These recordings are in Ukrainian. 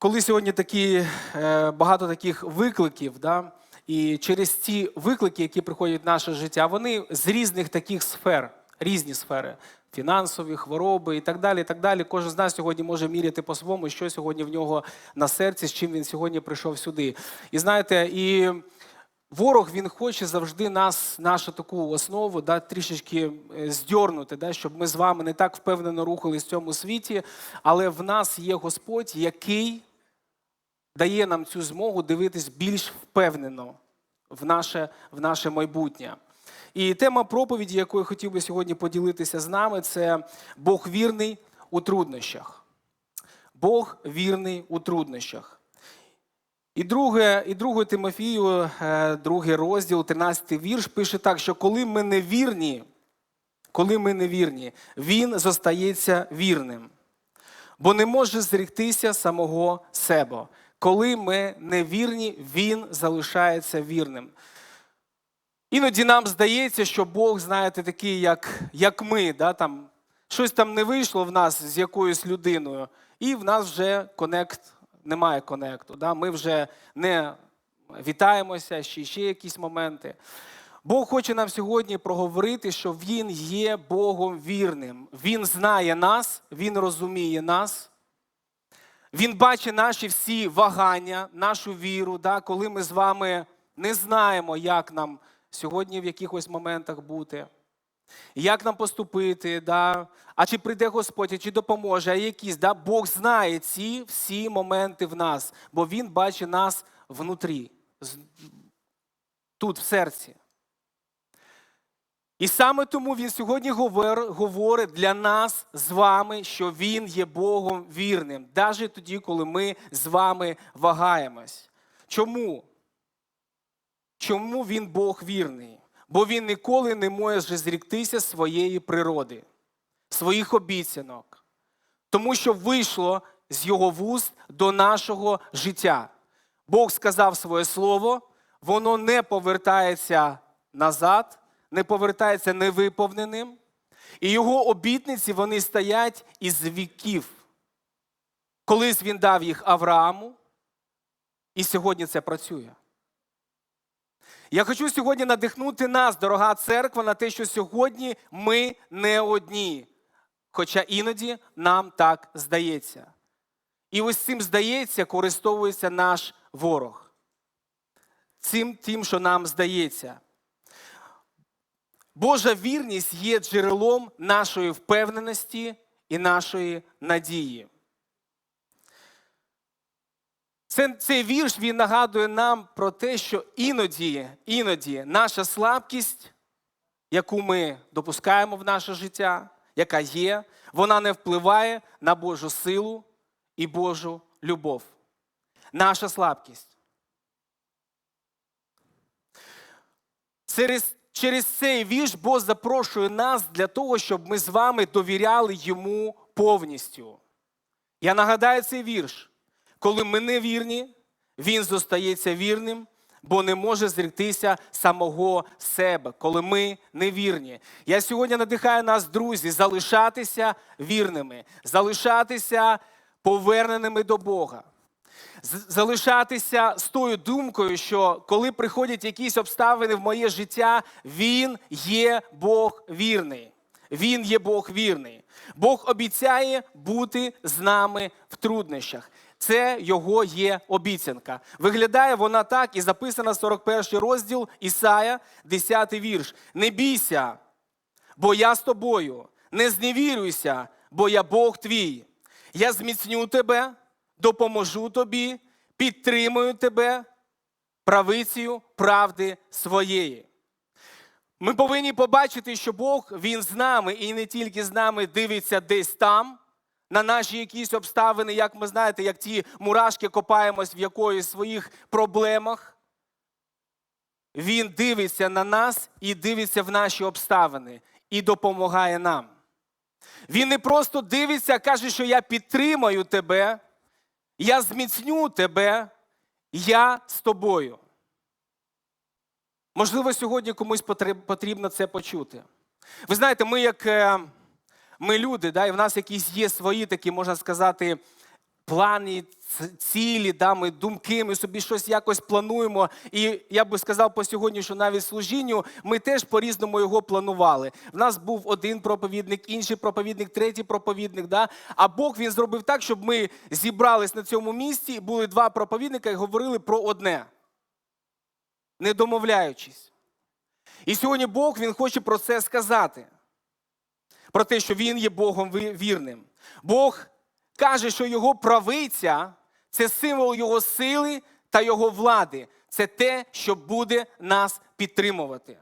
коли сьогодні такі, е, багато таких викликів, да, і через ці виклики, які приходять в наше життя, вони з різних таких сфер, різні сфери. Фінансові, хвороби і так далі. і так далі. Кожен з нас сьогодні може міряти по-своєму, що сьогодні в нього на серці, з чим він сьогодні прийшов сюди. І знаєте, і ворог він хоче завжди нас, нашу таку основу, да, трішечки е, здьорнути, да, щоб ми з вами не так впевнено рухались в цьому світі. Але в нас є Господь, який дає нам цю змогу дивитись більш впевнено в наше, в наше майбутнє. І тема проповіді, якою хотів би сьогодні поділитися з нами, це Бог вірний у труднощах. Бог вірний у труднощах. І друге, і друге Тимофію, е, другий розділ, 13 вірш, пише так, що коли ми не вірні, коли ми не вірні, він зостається вірним, бо не може зріктися самого себе. Коли ми не вірні, він залишається вірним. Іноді нам здається, що Бог, знаєте, такий, як, як ми, да, там, щось там не вийшло в нас з якоюсь людиною, і в нас вже конект, немає конекту. Да? Ми вже не вітаємося, ще, ще якісь моменти. Бог хоче нам сьогодні проговорити, що Він є Богом вірним. Він знає нас, Він розуміє нас. Він бачить наші всі вагання, нашу віру, да, коли ми з вами не знаємо, як нам сьогодні в якихось моментах бути, як нам поступити, да, а чи прийде Господь, а чи допоможе, а якісь. Да, Бог знає ці всі моменти в нас, бо Він бачить нас внутрі, тут, в серці. І саме тому він сьогодні говор- говорить для нас з вами, що він є Богом вірним, навіть тоді, коли ми з вами вагаємось. Чому? Чому він Бог вірний? Бо він ніколи не може зріктися своєї природи, своїх обіцянок, тому що вийшло з його вуст до нашого життя. Бог сказав своє слово, воно не повертається назад, повертається невиповненим, і його обітниці вони стоять із віків. Колись він дав їх Аврааму, і сьогодні це працює. Я хочу сьогодні надихнути нас, дорога церква, на те, що сьогодні ми не одні. Хоча іноді нам так здається. І ось цим здається, користовується наш ворог. Цим тим, що нам здається. Божа вірність є джерелом нашої впевненості і нашої надії. Цей вірш він нагадує нам про те, що іноді, іноді наша слабкість, яку ми допускаємо в наше життя, яка є, вона не впливає на Божу силу і Божу любов. Наша слабкість. Через, через цей вірш Бог запрошує нас для того, щоб ми з вами довіряли йому повністю. Я нагадаю цей вірш. Коли ми не вірні, він зостається вірним, бо не може зректися самого себе, коли ми не вірні. Я сьогодні надихаю нас, друзі, залишатися вірними, залишатися поверненими до Бога. Залишатися з тою думкою, що коли приходять якісь обставини в моє життя, Він є Бог вірний. Він є Бог вірний. Бог обіцяє бути з нами в труднощах. Це його є обіцянка. Виглядає вона так і записана 41 розділ Ісая, 10 вірш. Не бійся, бо я з тобою. Не зневірюйся, бо я Бог твій. Я зміцню тебе, допоможу тобі, підтримую тебе правицею правди своєї. Ми повинні побачити, що Бог Він з нами і не тільки з нами дивиться десь там, на наші якісь обставини, як ми знаєте, як ті мурашки копаємось в якоїсь своїх проблемах. Він дивиться на нас і дивиться в наші обставини і допомагає нам. Він не просто дивиться, каже, що я підтримаю тебе, я зміцню тебе, я з тобою. Можливо, сьогодні комусь потрібно це почути. Ви знаєте, ми як е, ми люди, да, і в нас якісь є свої такі, можна сказати, плани, цілі, да, ми думки, ми собі щось якось плануємо. І я би сказав по сьогоднішньому навіть служінню, ми теж по-різному його планували. В нас був один проповідник, інший проповідник, третій проповідник. Да? А Бог він зробив так, щоб ми зібрались на цьому місці, і були два проповідника і говорили про одне, не домовляючись. І сьогодні Бог він хоче про це сказати. Про те, що Він є Богом вірним. Бог каже, що його правиця це символ його сили та його влади. Це те, що буде нас підтримувати.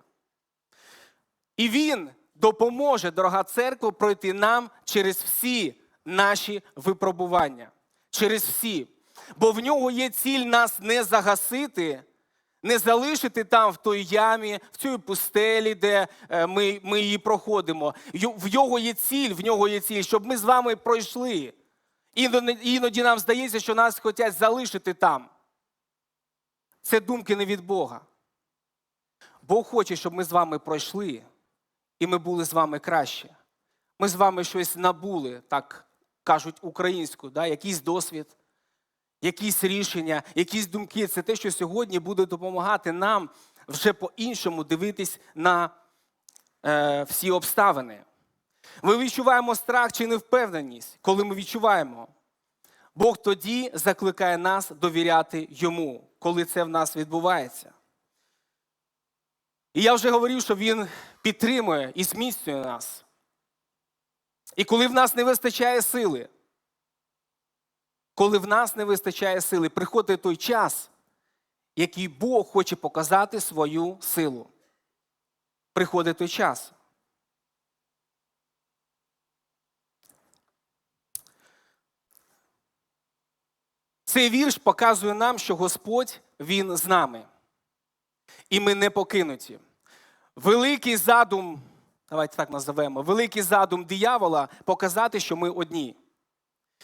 І Він допоможе, дорога церква, пройти нам через всі наші випробування. Через всі. Бо в нього є ціль нас не загасити, не залишити там в той ямі, в цій пустелі, де е, ми, ми її проходимо. В нього є ціль, в нього є ціль, щоб ми з вами пройшли. Іноді, нам здається, що нас хочуть залишити там. Це думки не від Бога. Бог хоче, щоб ми з вами пройшли, і ми були з вами краще. Ми з вами щось набули, так кажуть українською, да? якийсь досвід, якісь рішення, якісь думки. Це те, що сьогодні буде допомагати нам вже по-іншому дивитись на е, всі обставини. Ми відчуваємо страх чи невпевненість, коли ми відчуваємо. Бог тоді закликає нас довіряти йому, коли це в нас відбувається. І я вже говорив, що Він підтримує і зміцнює нас. І коли в нас не вистачає сили, коли в нас не вистачає сили, приходить той час, який Бог хоче показати свою силу. Приходить той час. Цей вірш показує нам, що Господь Він з нами. І ми не покинуті. Великий задум, давайте так називаємо, великий задум диявола показати, що ми одні.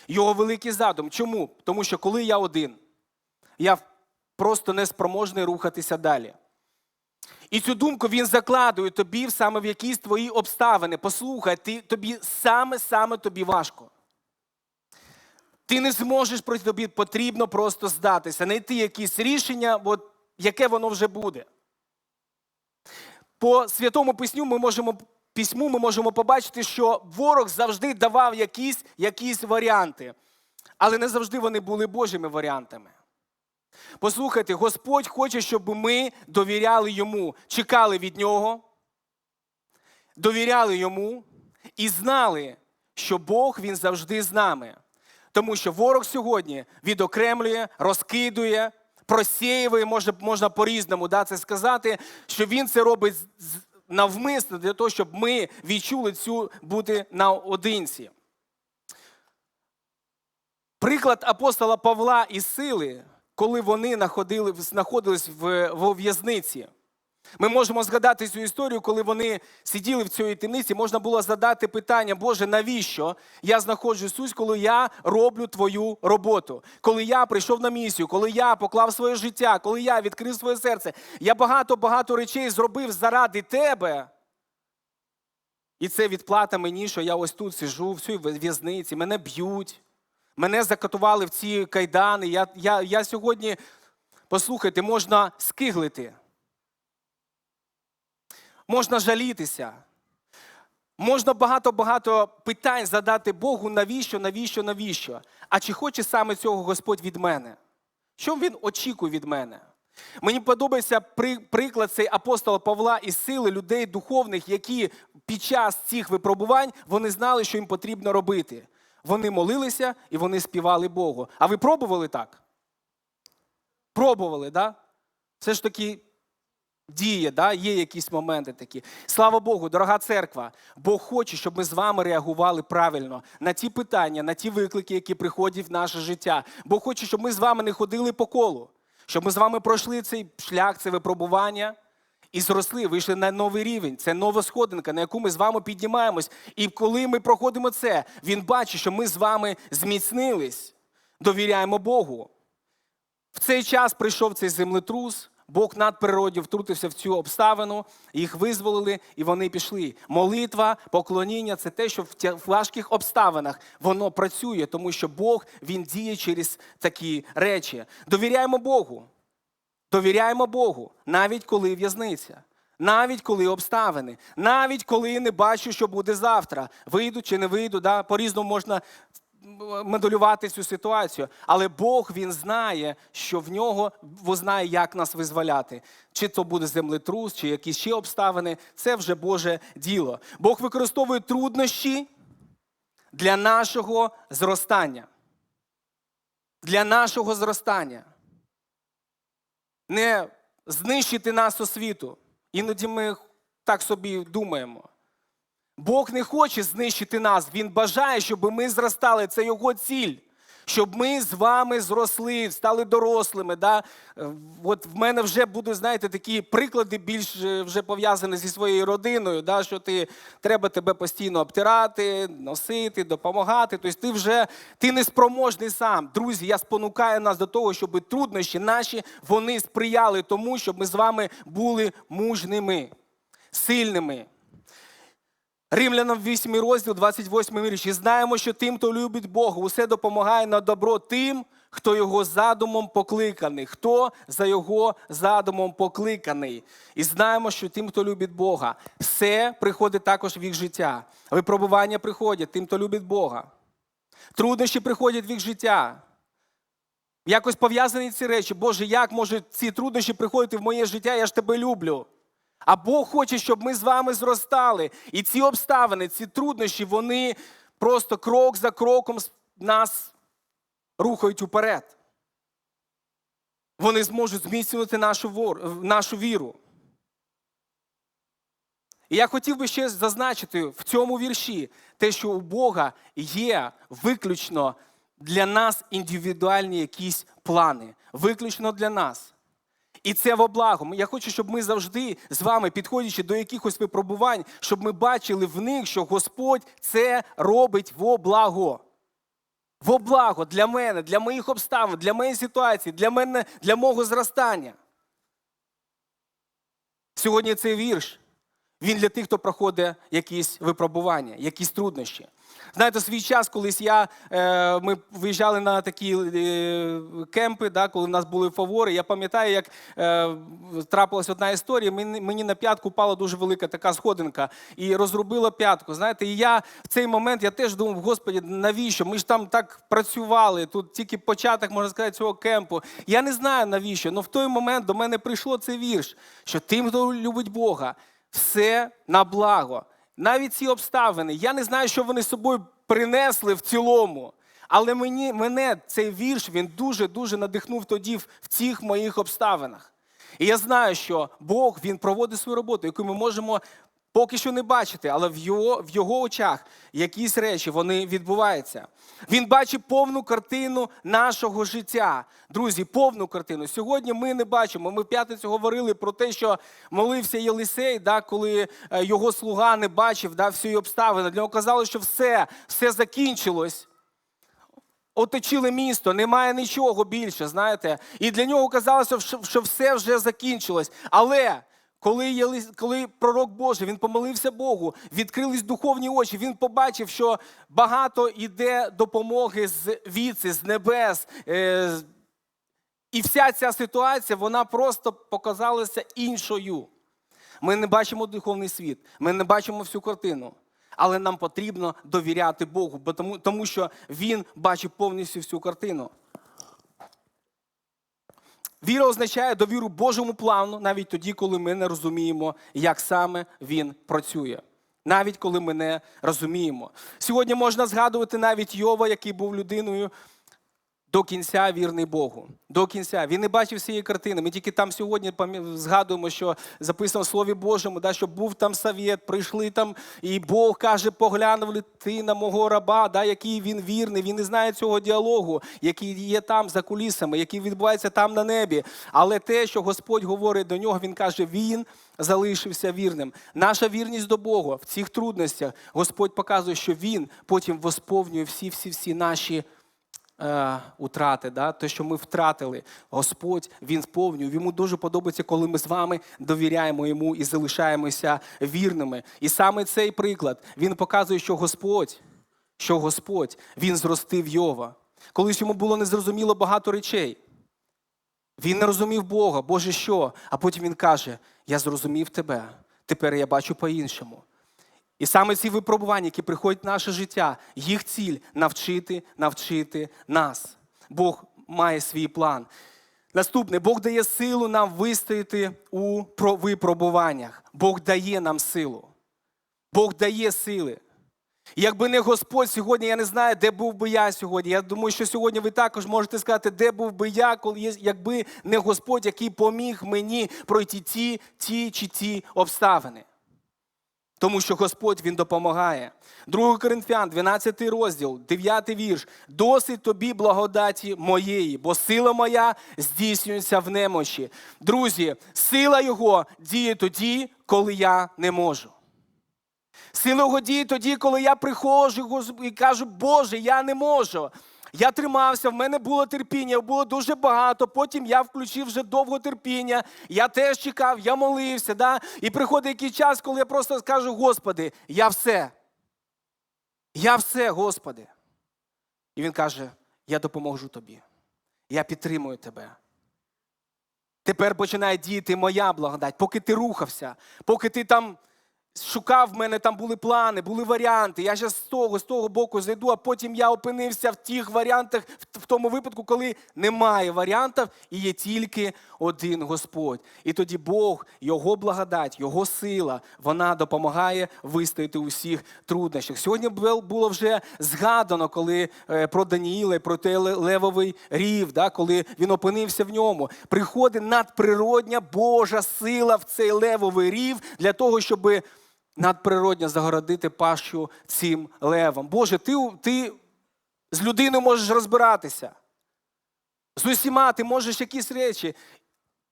Його великий задум. Чому? Тому що коли я один, я просто неспроможний рухатися далі. І цю думку він закладує тобі саме в якісь твої обставини. Послухай, ти, тобі саме-саме тобі важко. Ти не зможеш пройти, тобі потрібно просто здатися, знайти якісь рішення, от, яке воно вже буде. По святому пісню ми можемо, письму ми можемо побачити, що ворог завжди давав якісь, якісь варіанти, але не завжди вони були Божими варіантами. Послухайте, Господь хоче, щоб ми довіряли йому, чекали від нього, довіряли йому і знали, що Бог він завжди з нами. Тому що ворог сьогодні відокремлює, розкидує, просіює, може, можна по-різному да, це сказати, що він це робить навмисно для того, щоб ми відчули цю бути наодинці. Приклад апостола Павла і сили, коли вони знаходились в в'язниці. Ми можемо згадати цю історію, коли вони сиділи в цій темниці, можна було задати питання, Боже, навіщо я знаходжусь тут, коли я роблю твою роботу, коли я прийшов на місію, коли я поклав своє життя, коли я відкрив своє серце. Я багато-багато речей зробив заради тебе. І це відплата мені, що я ось тут сижу, в цій в'язниці, мене б'ють, мене закатували в ці кайдани. Я, я, я сьогодні, послухайте, можна скиглити. Можна жалітися. Можна багато-багато питань задати Богу, навіщо, навіщо, навіщо. А чи хоче саме цього Господь від мене? Що він очікує від мене? Мені подобається приклад цей апостола Павла і сили людей духовних, які під час цих випробувань вони знали, що їм потрібно робити. Вони молилися і вони співали Богу. А ви пробували так? Пробували, так? Да? Все ж таки діє, да? є якісь моменти такі. Слава Богу, дорога церква, Бог хоче, щоб ми з вами реагували правильно на ті питання, на ті виклики, які приходять в наше життя. Бог хоче, щоб ми з вами не ходили по колу, щоб ми з вами пройшли цей шлях, це випробування. І зросли, вийшли на новий рівень. Це нова сходинка, на яку ми з вами піднімаємось. І коли ми проходимо це, він бачить, що ми з вами зміцнились, довіряємо Богу. В цей час прийшов цей землетрус, Бог надприродно втрутився в цю обставину, їх визволили, і вони пішли. Молитва, поклоніння це те, що в важких обставинах воно працює, тому що Бог він діє через такі речі. Довіряємо Богу. Довіряємо Богу, навіть коли в'язниця, навіть коли обставини, навіть коли не бачу, що буде завтра. Вийду чи не вийду, да? по-різному можна моделювати цю ситуацію. Але Бог він знає, що в нього Бо знає, як нас визволяти. Чи то буде землетрус, чи якісь ще обставини. Це вже Боже діло. Бог використовує труднощі для нашого зростання. Для нашого зростання не знищити нас освіту. Іноді ми так собі думаємо. Бог не хоче знищити нас, Він бажає, щоб ми зростали. Це його ціль. Щоб ми з вами зросли, стали дорослими. Да? Е, От в мене вже будуть, знаєте, такі приклади більш е, вже пов'язані зі своєю родиною, да? що ти треба тебе постійно обтирати, носити, допомагати. Тобто ти вже ти не спроможний сам. Друзі, я спонукаю нас до того, щоб труднощі наші вони сприяли тому, щоб ми з вами були мужними, сильними. Римлянам 8 розділ, 28 вірш. І знаємо, що тим, хто любить Бога, усе допомагає на добро тим, хто його задумом покликаний. Хто за його задумом покликаний. І знаємо, що тим, хто любить Бога, все приходить також в їх життя. Випробування приходять тим, хто любить Бога. Труднощі приходять в їх життя. Якось пов'язані ці речі. Боже, як можуть ці труднощі приходити в моє життя? Я ж тебе люблю. А Бог хоче, щоб ми з вами зростали. І ці обставини, ці труднощі, вони просто крок за кроком нас рухають уперед. Вони зможуть зміцнювати нашу, вор- нашу віру. І я хотів би ще зазначити в цьому вірші те, що у Бога є виключно для нас індивідуальні якісь плани. Виключно для нас. І це во благо. Я хочу, щоб ми завжди з вами, підходячи до якихось випробувань, щоб ми бачили в них, що Господь це робить во благо. Во благо для мене, для моїх обставин, для моєї ситуації, для мене, для мого зростання. Сьогодні цей вірш. Він для тих, хто проходить якісь випробування, якісь труднощі. Знаєте, свій час, колись я, е, ми виїжджали на такі е, кемпи, да, коли в нас були фавори. Я пам'ятаю, як е, трапилась одна історія. Мені, на п'ятку впала дуже велика така сходинка і розрубила п'ятку. Знаєте, і я в цей момент я теж думав, господі, навіщо? Ми ж там так працювали. Тут тільки початок, можна сказати, цього кемпу. Я не знаю навіщо, але в той момент до мене прийшло цей вірш, що тим, хто любить Бога, все на благо. Навіть ці обставини. Я не знаю, що вони з собою принесли в цілому. Але мені, мене цей вірш він дуже-дуже надихнув тоді в, цих моїх обставинах. І я знаю, що Бог він проводить свою роботу, яку ми можемо поки що не бачити, але в його, в його очах якісь речі вони відбуваються. Він бачить повну картину нашого життя. Друзі, повну картину. Сьогодні ми не бачимо. Ми в п'ятницю говорили про те, що молився Єлисей, да, коли е, його слуга не бачив да, всі обставини. Для нього казали, що все, все закінчилось. Оточили місто, немає нічого більше, знаєте. І для нього казалося, що все вже закінчилось. Але коли, Єлис- коли пророк Божий він помолився Богу, відкрились духовні очі, він побачив, що багато йде допомоги з віці, з небес. е, І вся ця ситуація вона просто показалася іншою. Ми не бачимо духовний світ, ми не бачимо всю картину. Але нам потрібно довіряти Богу, бо тому, тому що Він бачить повністю всю картину. Віра означає довіру Божому плану навіть тоді, коли ми не розуміємо, як саме він працює. Навіть коли ми не розуміємо. Сьогодні можна згадувати навіть Йова, який був людиною до кінця вірний Богу. До кінця. Він не бачив всієї картини. Ми тільки там сьогодні згадуємо, що записано в Слові Божому, да, що був там совєт, прийшли там, і Бог каже, поглянув ли ти на мого раба, да, який він вірний. Він не знає цього діалогу, який є там за кулісами, який відбувається там на небі. Але те, що Господь говорить до нього, він каже, він залишився вірним. Наша вірність до Бога в цих трудностях Господь показує, що Він потім восповнює всі-всі-всі наші е, утрати, да? те, що ми втратили. Господь він сповнює. Йому дуже подобається, коли ми з вами довіряємо йому і залишаємося вірними. І саме цей приклад він показує, що Господь, що Господь він зростив Йова. Колись йому було незрозуміло багато речей. Він не розумів Бога, Боже що? А потім він каже: Я зрозумів тебе, тепер я бачу по-іншому. І саме ці випробування, які приходять в наше життя, їх ціль навчити, навчити нас. Бог має свій план. Наступне, Бог дає силу нам вистояти у випробуваннях. Бог дає нам силу. Бог дає сили. Якби не Господь сьогодні, я не знаю, де був би я сьогодні. Я думаю, що сьогодні ви також можете сказати, де був би я, коли якби не Господь, який поміг мені пройти ті, ті чи ті обставини. Тому що Господь Він допомагає. 2 Коринфян, 12 розділ, 9 вірш. Досить тобі благодаті моєї, бо сила моя здійснюється в немочі. Друзі, сила Його діє тоді, коли я не можу. Сила Його діє тоді, коли я приходжу і кажу, Боже, я не можу. Я тримався, в мене було терпіння, було дуже багато. Потім я включив вже довго терпіння. Я теж чекав, я молився. Да? І приходить якийсь час, коли я просто скажу, Господи, я все. Я все, Господи. І він каже: Я допоможу тобі. Я підтримую тебе. Тепер починає діяти моя благодать, поки ти рухався, поки ти там шукав в мене, там були плани, були варіанти. Я зараз з того, з того боку зайду, а потім я опинився в тих варіантах, в тому випадку, коли немає варіантів і є тільки один Господь. І тоді Бог, Його благодать, Його сила, вона допомагає вистояти у всіх труднощах. Сьогодні бу- було вже згадано, коли е, про Даніїла, про той левовий рів, да, коли він опинився в ньому. Приходить надприродня Божа сила в цей левовий рів для того, щоби надприродньо загородити пащу цим левом. Боже, ти, ти з людиною можеш розбиратися. З усіма ти можеш якісь речі.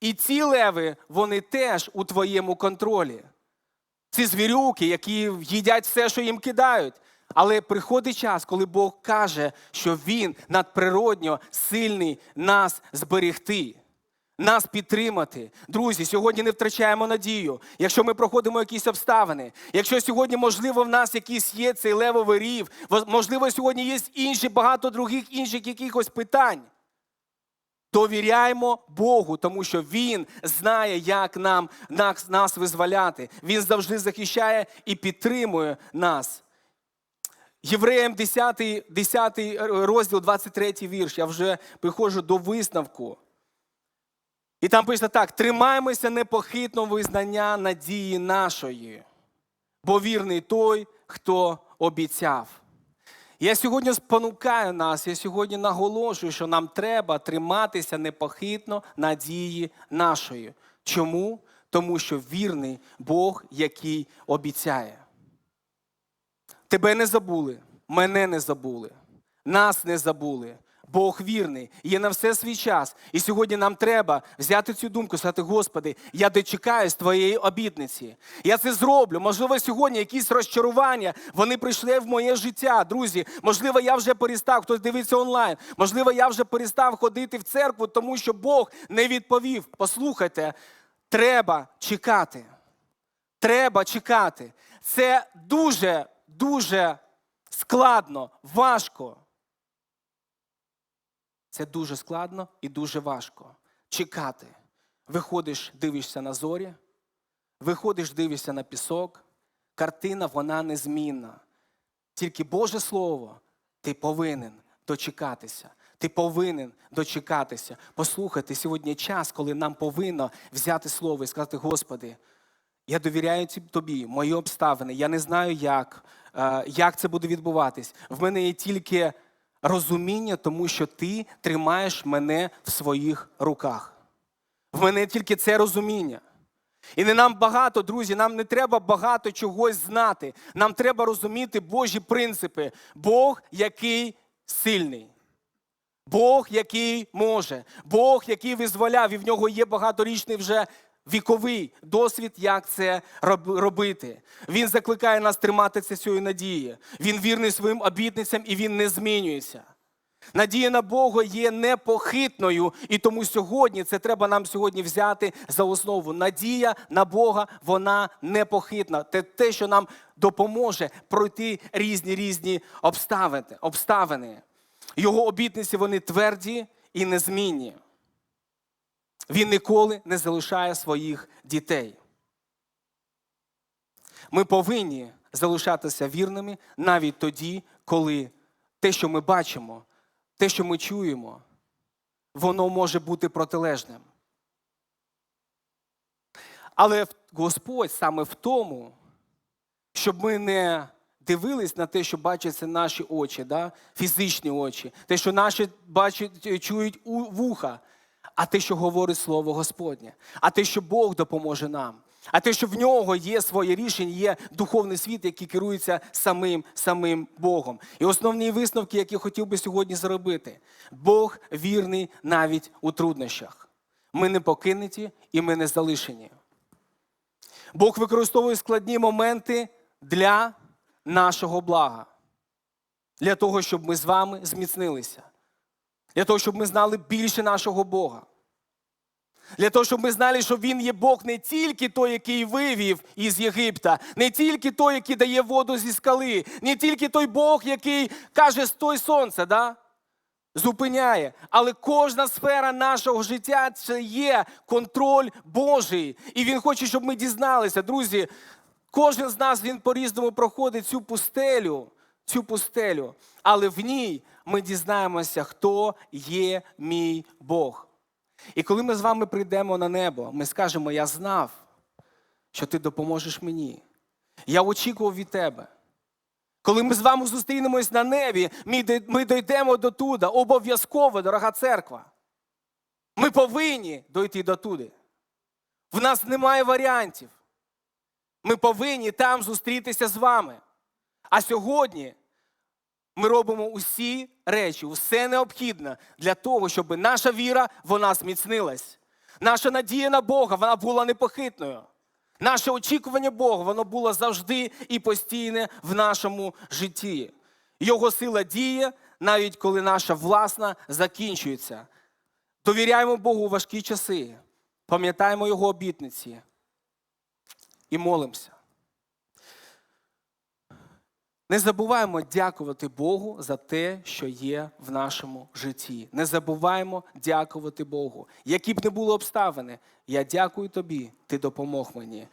І ці леви, вони теж у твоєму контролі. Ці звірюки, які їдять все, що їм кидають. Але приходить час, коли Бог каже, що Він надприродньо сильний нас зберегти, нас підтримати. Друзі, сьогодні не втрачаємо надію. Якщо ми проходимо якісь обставини, якщо сьогодні, можливо, в нас якийсь є цей левовий рів, можливо, сьогодні є інші багато других інших якихось питань. Довіряємо Богу, тому що Він знає, як нам нас, нас визволяти. Він завжди захищає і підтримує нас. Євреям 10, 10 розділ, 23 вірш. Я вже приходжу до висновку. І там пише так: тримаємося непохитно визнання надії нашої, бо вірний той, хто обіцяв. Я сьогодні спонукаю нас, я сьогодні наголошую, що нам треба триматися непохитно надії нашої. Чому? Тому що вірний Бог, який обіцяє. Тебе не забули, мене не забули, нас не забули. Бог вірний, є на все свій час. І сьогодні нам треба взяти цю думку, сказати, Господи, я дочекаюсь твоєї обітниці. Я це зроблю. Можливо, сьогодні якісь розчарування вони прийшли в моє життя. Друзі, можливо, я вже перестав, хтось дивиться онлайн. Можливо, я вже перестав ходити в церкву, тому що Бог не відповів. Послухайте, треба чекати. Треба чекати. Це дуже, дуже складно, важко. Це дуже складно і дуже важко. Чекати. Виходиш, дивишся на зорі, виходиш, дивишся на пісок. Картина вона незмінна. Тільки Боже Слово, ти повинен дочекатися. Ти повинен дочекатися. Послухайте, сьогодні час, коли нам повинно взяти слово і сказати, Господи, я довіряю тобі, мої обставини. Я не знаю, як, е, як це буде відбуватись. В мене є тільки розуміння, тому що ти тримаєш мене в своїх руках. В мене тільки це розуміння. І не нам багато, друзі, нам не треба багато чогось знати. Нам треба розуміти Божі принципи. Бог, який сильний. Бог, який може, Бог, який визволяв, і в нього є багаторічний вже віковий досвід, як це робити. Він закликає нас триматися цієї надії. Він вірний своїм обітницям і він не змінюється. Надія на Бога є непохитною, і тому сьогодні це треба нам сьогодні взяти за основу. Надія на Бога, вона непохитна. Це те, що нам допоможе пройти різні різні обставини. Його обітниці вони тверді і незмінні. Він ніколи не залишає своїх дітей. Ми повинні залишатися вірними навіть тоді, коли те, що ми бачимо, те, що ми чуємо, воно може бути протилежним. Але Господь саме в тому, щоб ми не дивились на те, що бачаться наші очі, да? фізичні очі, те, що наші бачать, чують вуха, а те, що говорить Слово Господнє, а те, що Бог допоможе нам, а те, що в нього є своє рішення, є духовний світ, який керується самим самим Богом. І основні висновки, які хотів би сьогодні зробити, Бог вірний навіть у труднощах. Ми не покинуті і ми не залишені. Бог використовує складні моменти для нашого блага, для того, щоб ми з вами зміцнилися, для того, щоб ми знали більше нашого Бога. Для того, щоб ми знали, що Він є Бог не тільки той, який вивів із Єгипта, не тільки той, який дає воду зі скали, не тільки той Бог, який каже стой сонце, да? зупиняє. Але кожна сфера нашого життя це є контроль Божий. І Він хоче, щоб ми дізналися, друзі. Кожен з нас він по-різному проходить цю пустелю, цю пустелю, але в ній ми дізнаємося, хто є мій Бог. І коли ми з вами прийдемо на небо, ми скажемо: Я знав, що ти допоможеш мені. Я очікував від тебе. Коли ми з вами зустрінемось на небі, ми дійдемо до туди. Обов'язково, дорога церква. Ми повинні дойти до туди. В нас немає варіантів. Ми повинні там зустрітися з вами. А сьогодні ми робимо усі речі, усе необхідне для того, щоб наша віра вона зміцнилась. Наша надія на Бога вона була непохитною. Наше очікування Бога воно було завжди і постійне в нашому житті. Його сила діє, навіть коли наша власна закінчується. Довіряємо Богу у важкі часи, пам'ятаємо Його обітниці і молимося. Не забуваємо дякувати Богу за те, що є в нашому житті. Не забуваємо дякувати Богу. Які б не були обставини, я дякую тобі, ти допомог мені.